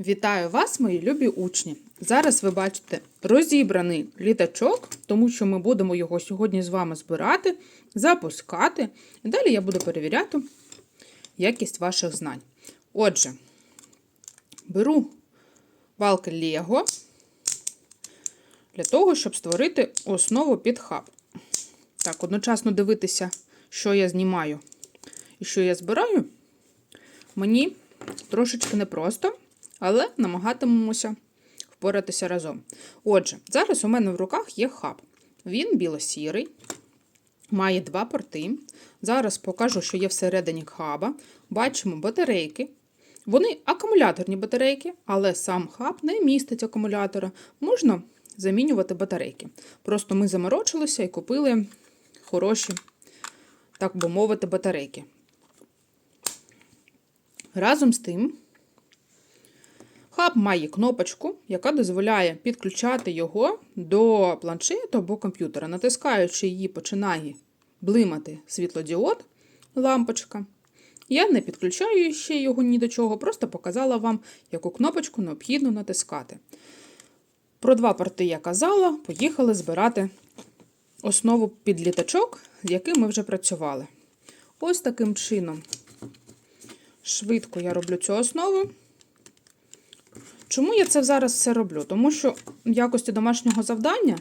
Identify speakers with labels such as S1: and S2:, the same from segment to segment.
S1: Вітаю вас, мої любі учні! Зараз ви бачите розібраний літачок, тому що ми будемо його сьогодні з вами збирати, запускати. І далі я буду перевіряти якість ваших знань. Отже, беру балки Лего для того, щоб створити основу під хаб. Так, одночасно дивитися, що я знімаю і що я збираю, мені трошечки непросто, але намагатимемося впоратися разом. Отже, зараз у мене в руках є хаб. Він біло-сірий, має два порти. Зараз покажу, що є всередині хаба. Бачимо батарейки. Вони акумуляторні батарейки, але сам хаб не містить акумулятора. Можна замінювати батарейки. Просто ми заморочилися і купили хороші, так би мовити, батарейки. Разом з тим, хаб має кнопочку, яка дозволяє підключати його до планшету або комп'ютера. Натискаючи її, починає блимати світлодіод, лампочка. Я не підключаю ще його ні до чого, просто показала вам, яку кнопочку необхідно натискати. Про два порти я казала, поїхали збирати основу під літачок, з яким ми вже працювали. Ось таким чином швидко я роблю цю основу. Чому я це зараз все роблю? Тому що в якості домашнього завдання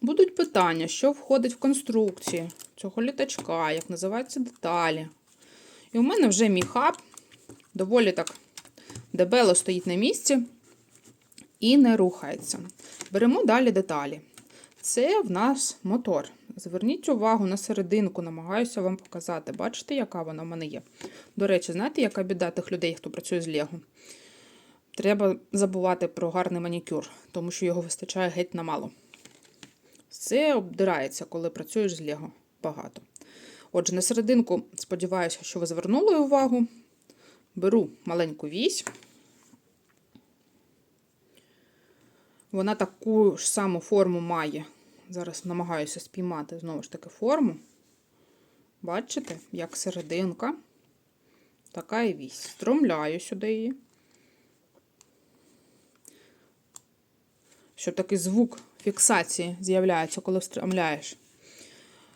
S1: будуть питання, що входить в конструкцію цього літачка, як називаються деталі. І у мене вже мій хаб доволі так дебело стоїть на місці і не рухається. Беремо далі деталі. Це в нас мотор. Зверніть увагу на серединку, намагаюся вам показати. Бачите, яка вона в мене є. До речі, знаєте, яка біда тих людей, хто працює з Лего? Треба забувати про гарний манікюр, тому що його вистачає геть на мало. Це обдирається, коли працюєш з Лего багато. Отже, на серединку, сподіваюся, що ви звернули увагу. Беру маленьку вісь. Вона таку ж саму форму має. Зараз намагаюся спіймати знову ж таки форму. Бачите, як серединка. Така і вісь. Стромляю сюди її. Щоб такий звук фіксації з'являється, коли встромляєш.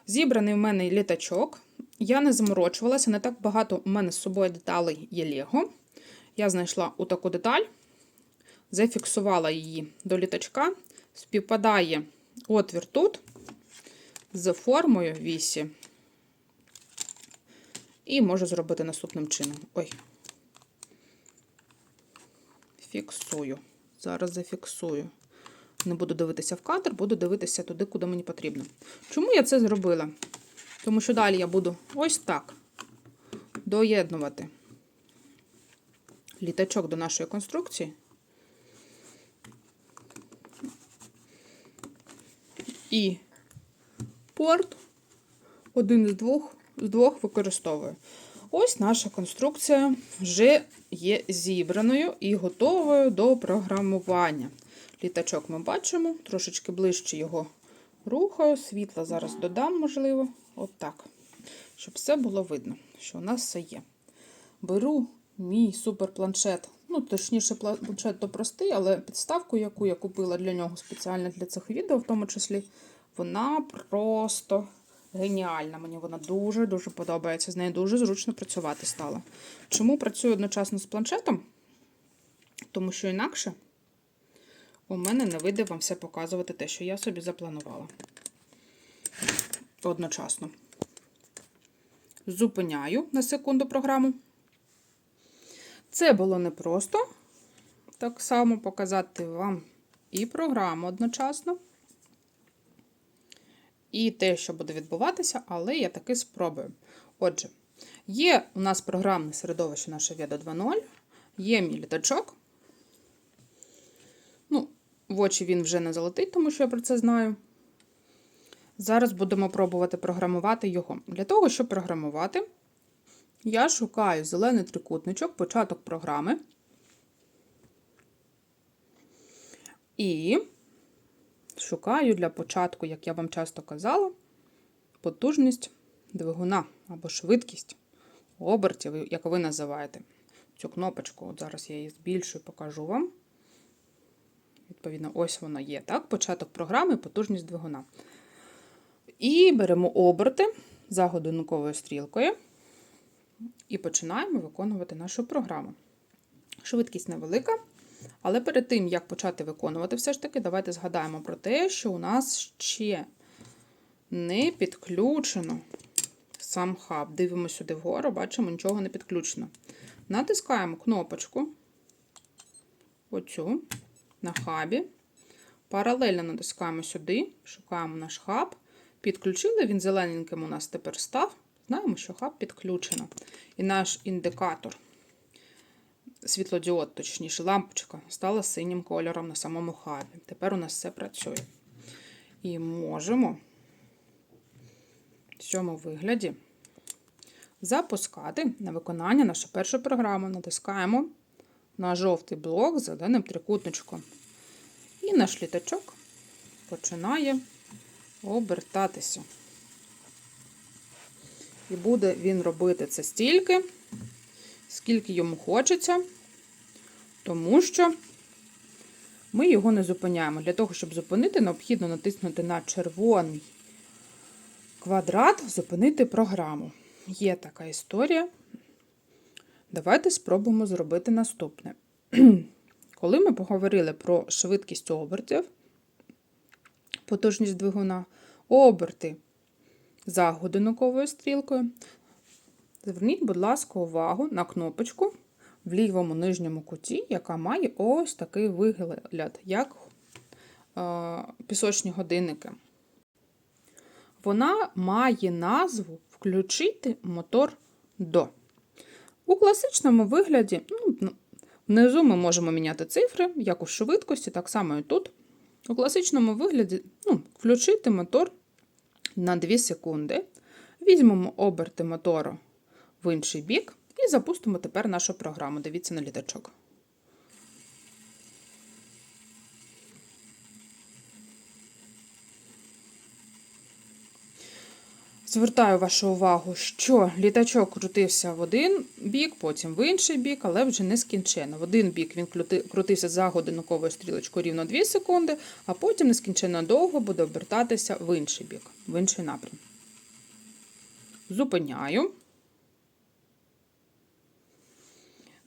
S1: Зібраний в мене літачок. Я не заморочувалася, не так багато у мене з собою деталей є Лего. Я знайшла отаку деталь, зафіксувала її до літачка. Співпадає отвір тут з формою вісі. І можу зробити наступним чином. Ой. Фіксую. Зараз зафіксую. Не буду дивитися в кадр, буду дивитися туди, куди мені потрібно. Чому я це зробила? Тому що далі я буду ось так доєднувати літачок до нашої конструкції. І порт один з двох, з двох використовую. Ось наша конструкція вже є зібраною і готовою до програмування. Літачок ми бачимо, трошечки ближче його рухаю, світла зараз додам, можливо, от так. Щоб все було видно, що у нас все є. Беру мій суперпланшет. Ну, точніше, планшет то простий, але підставку, яку я купила для нього спеціально для цих відео, в тому числі, вона просто геніальна. Мені вона дуже-дуже подобається. З нею дуже зручно працювати стало. Чому працюю одночасно з планшетом? Тому що інакше у мене не вийде вам все показувати те, що я собі запланувала. Одночасно. Зупиняю на секунду програму. Це було непросто. Так само показати вам і програму одночасно, і те, що буде відбуватися, але я таки спробую. Отже, є у нас програмне середовище наше Ведо 2.0, є мій літачок. В очі він вже не залетить, тому що я про це знаю. Зараз будемо пробувати програмувати його. Для того, щоб програмувати, я шукаю зелений трикутничок, початок програми. І шукаю для початку, як я вам часто казала, потужність двигуна або швидкість обертів, як ви називаєте. цю кнопочку. От зараз я її збільшую, покажу вам. Відповідно, ось воно є. Так, початок програми, потужність двигуна. І беремо оберти за годинниковою стрілкою і починаємо виконувати нашу програму. Швидкість невелика, але перед тим, як почати виконувати, все ж таки, давайте згадаємо про те, що у нас ще не підключено сам хаб. Дивимося сюди вгору, бачимо, нічого не підключено. Натискаємо кнопочку, оцю, на хабі. Паралельно натискаємо сюди, шукаємо наш хаб. Підключили, він зелененьким у нас тепер став. Знаємо, що хаб підключено. І наш індикатор, світлодіод, точніше, лампочка, стала синім кольором на самому хабі. Тепер у нас все працює. І можемо в цьому вигляді запускати на виконання нашу першу програму. Натискаємо на жовтий блок з зеленим трикутничком. І наш літачок починає обертатися. І буде він робити це стільки, скільки йому хочеться, тому що ми його не зупиняємо. Для того, щоб зупинити, необхідно натиснути на червоний квадрат, зупинити програму. Є така історія. Давайте спробуємо зробити наступне. Коли ми поговорили про швидкість обертів, потужність двигуна, оберти за годинниковою стрілкою, зверніть, будь ласка, увагу на кнопочку в лівому нижньому куті, яка має ось такий вигляд, як е, пісочні годинники. Вона має назву Включити мотор до. У класичному вигляді, ну, внизу ми можемо міняти цифри, як у швидкості, так само і тут. У класичному вигляді ну, включити мотор на 2 секунди. Візьмемо оберти мотору в інший бік і запустимо тепер нашу програму. Дивіться на літачок. Звертаю вашу увагу, що літачок крутився в один бік, потім в інший бік, але вже не скінчено. В один бік він крутився за годинниковою стрілочкою рівно 2 секунди, а потім нескінченно довго буде обертатися в інший бік, в інший напрям. Зупиняю.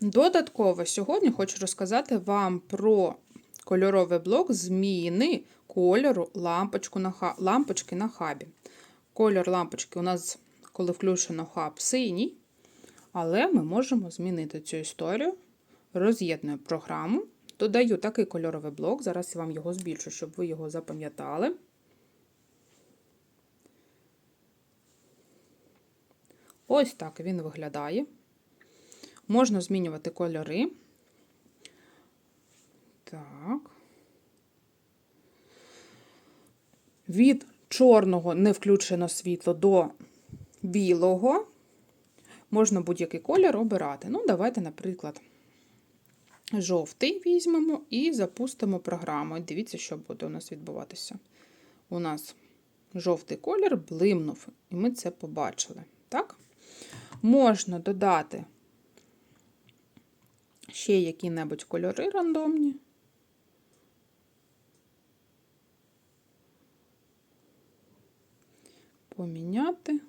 S1: Додатково сьогодні хочу розказати вам про кольоровий блок зміни кольору лампочки на хабі. Колір лампочки у нас, коли включено хаб, синій, але ми можемо змінити цю історію. Роз'єдную програму, додаю такий кольоровий блок. Зараз я вам його збільшу, щоб ви його запам'ятали. Ось так він виглядає. Можна змінювати кольори. Так. Від чорного не включено світло до білого. Можна будь-який колір обирати. Ну, давайте, наприклад, жовтий візьмемо і запустимо програму. Дивіться, що буде у нас відбуватися. У нас жовтий колір блимнув, і ми це побачили. Так? Можна додати ще які-небудь кольори рандомні. Поміняти.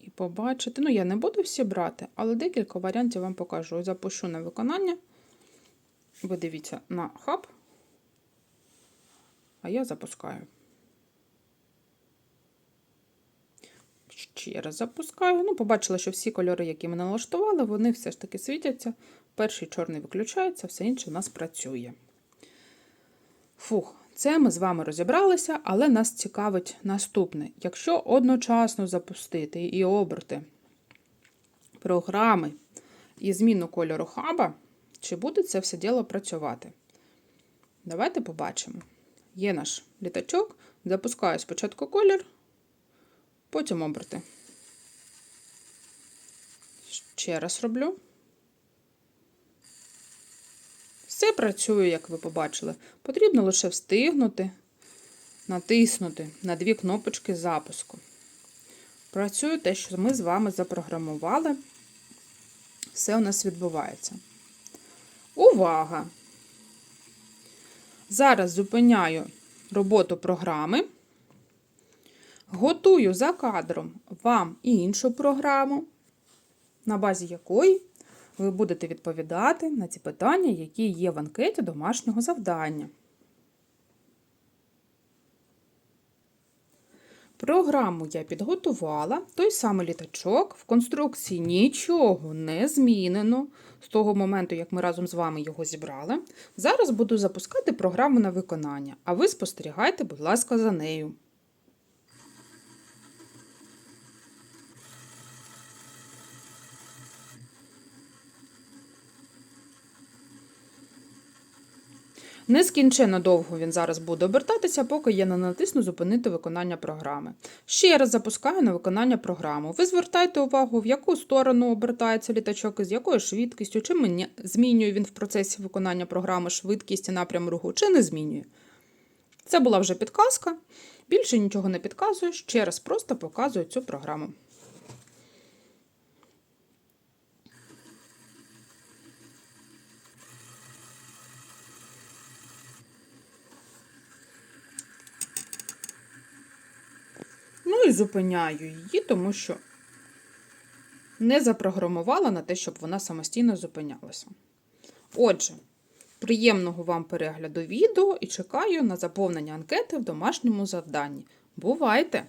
S1: І побачити. Ну, я не буду всі брати, але декілька варіантів вам покажу. Запущу на виконання. Ви дивіться на хаб, а я запускаю. Ще раз запускаю. Ну, побачила, що всі кольори, які ми налаштували, вони все ж таки світяться. Перший чорний виключається, все інше у нас працює. Фух, це ми з вами розібралися, але нас цікавить наступне. Якщо одночасно запустити і оберти програми і зміну кольору хаба, чи буде це все діло працювати? Давайте побачимо. Є наш літачок, запускаю спочатку колір, потім оберти. Ще раз роблю. Все працює, як ви побачили. Потрібно лише встигнути, натиснути на дві кнопочки запуску. Працює те, що ми з вами запрограмували. Все у нас відбувається. Увага! Зараз зупиняю роботу програми. Готую за кадром вам іншу програму, на базі якої ви будете відповідати на ці питання, які є в анкеті домашнього завдання. Програму я підготувала, той самий літачок, в конструкції нічого не змінено з того моменту, як ми разом з вами його зібрали. Зараз буду запускати програму на виконання, а ви спостерігайте, будь ласка, за нею. Нескінченно довго він зараз буде обертатися, поки я не натисну зупинити виконання програми. Ще раз запускаю на виконання програму. Ви звертайте увагу, в яку сторону обертається літачок, з якою швидкістю, чи змінює він в процесі виконання програми швидкість і напрям руху, чи не змінює. Це була вже підказка. Більше нічого не підказую, ще раз просто показую цю програму. Зупиняю її, тому що не запрограмувала на те, щоб вона самостійно зупинялася. Отже, приємного вам перегляду відео і чекаю на заповнення анкети в домашньому завданні. Бувайте!